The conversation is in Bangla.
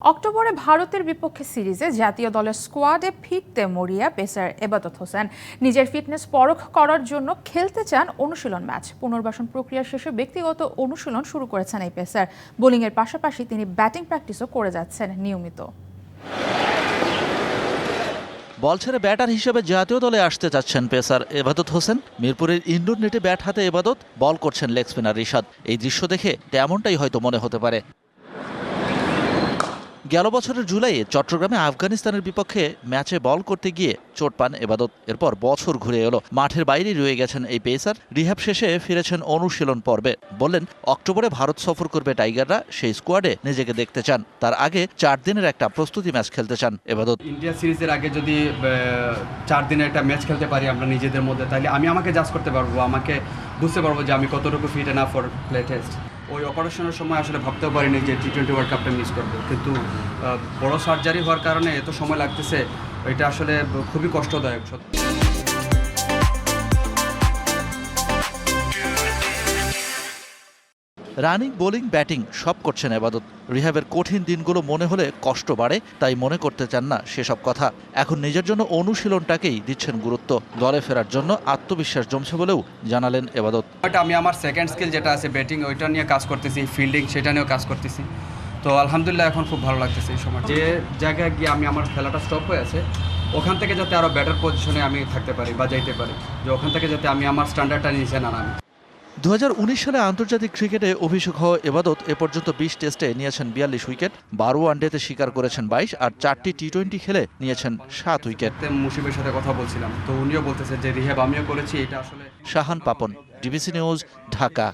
অক্টোবরে ভারতের বিপক্ষে সিরিজে জাতীয় দলের স্কোয়াডে ফিরতে মরিয়া পেসার এবাদত হোসেন। নিজের ফিটনেস পরখ করার জন্য খেলতে চান অনুশীলন ম্যাচ। পুনর্বাসন প্রক্রিয়া শেষে ব্যক্তিগত অনুশীলন শুরু করেছেন এই পেসার। বোলিংয়ের পাশাপাশি তিনি ব্যাটিং প্র্যাকটিসও করে যাচ্ছেন নিয়মিত। বল ছেড়ে ব্যাটার হিসেবে জাতীয় দলে আসতে চাচ্ছেন পেসার এবাদত হোসেন। মিরপুরের ইন্ডোর নেটে ব্যাট হাতে এবাদত, বল করছেন লেগ স্পিনার রিশাদ। এই দৃশ্য দেখে তেমনটাই হয়তো মনে হতে পারে। গেল বছরের জুলাইয়ে চট্টগ্রামে আফগানিস্তানের বিপক্ষে ম্যাচে বল করতে গিয়ে চোট পান এবাদত। এরপর বছর ঘুরে এলো। মাঠের বাইরেই রয়ে গেছেন এই পেসার। রিহাব শেষে ফিরেছেন অনুশীলন পর্বে। বললেন, অক্টোবরে ভারত সফর করবে টাইগাররা, সেই স্কোয়াডে নিজেকে দেখতে চান। তার আগে চার দিনের একটা প্রস্তুতি ম্যাচ খেলতে চান এবাদত। ইন্ডিয়া সিরিজের আগে যদি চার দিনের একটা ম্যাচ খেলতে পারি আমরা নিজেদের মধ্যে, তাহলে আমি আমাকে জাজ করতে পারব, আমাকে বুঝতে পারব যে আমি কতটুকু ফিট না ফর প্লে টেস্ট ওই অপারেশনের সময় আসলে ভাবতেও পারিনি যে টি টোয়েন্টি ওয়ার্ল্ড কাপটা মিস করব। কিন্তু বড় সার্জারি হওয়ার কারণে এত সময় লাগতেছে, এটা আসলে খুবই কষ্টদায়ক, সত্যি। রানিং, বোলিং, ব্যাটিং সব করছেন এবাদত। রিহাবের কঠিন দিনগুলো মনে হলে কষ্ট বাড়ে, তাই মনে করতে চান না সেসব কথা। এখন নিজের জন্য অনুশীলনটাকেই দিচ্ছেন গুরুত্ব। দলে ফেরার জন্য আত্মবিশ্বাস জমছে বলেও জানালেন এবাদত। আমি আমার সেকেন্ড স্কিল যেটা আছে ব্যাটিং ওইটা নিয়ে কাজ করতেছি ফিল্ডিং সেটা নিয়েও কাজ করতেছি। তো আলহামদুলিল্লাহ এখন খুব ভালো লাগতেছে এই সময় যে জায়গায় গিয়ে আমি আমার খেলাটা স্টপ হয়ে আছে, ওখান থেকে যাতে আরও বেটার পজিশনে আমি থাকতে পারি বা যাইতে পারি, যে ওখান থেকে যাতে আমি আমার স্ট্যান্ডার্ডটা নিচে না নামি দুহাজার উনিশ সালে আন্তর্জাতিক ক্রিকেটে অভিষেক হওয়া এবাদত এ পর্যন্ত বিশ টেস্টে নিয়েছেন বিয়াল্লিশ উইকেট বারো ওয়ানডেতে শিকার করেছেন বাইশ আর চারটি টি টোয়েন্টি খেলে নিয়েছেন সাত উইকেট। মুসিমের সাথে কথা বলছিলাম তো উনিও বলতেছে যে রিহাব আমিও করেছি এটা আসলে শাহান পাপন ডিবিসি নিউজ ঢাকা।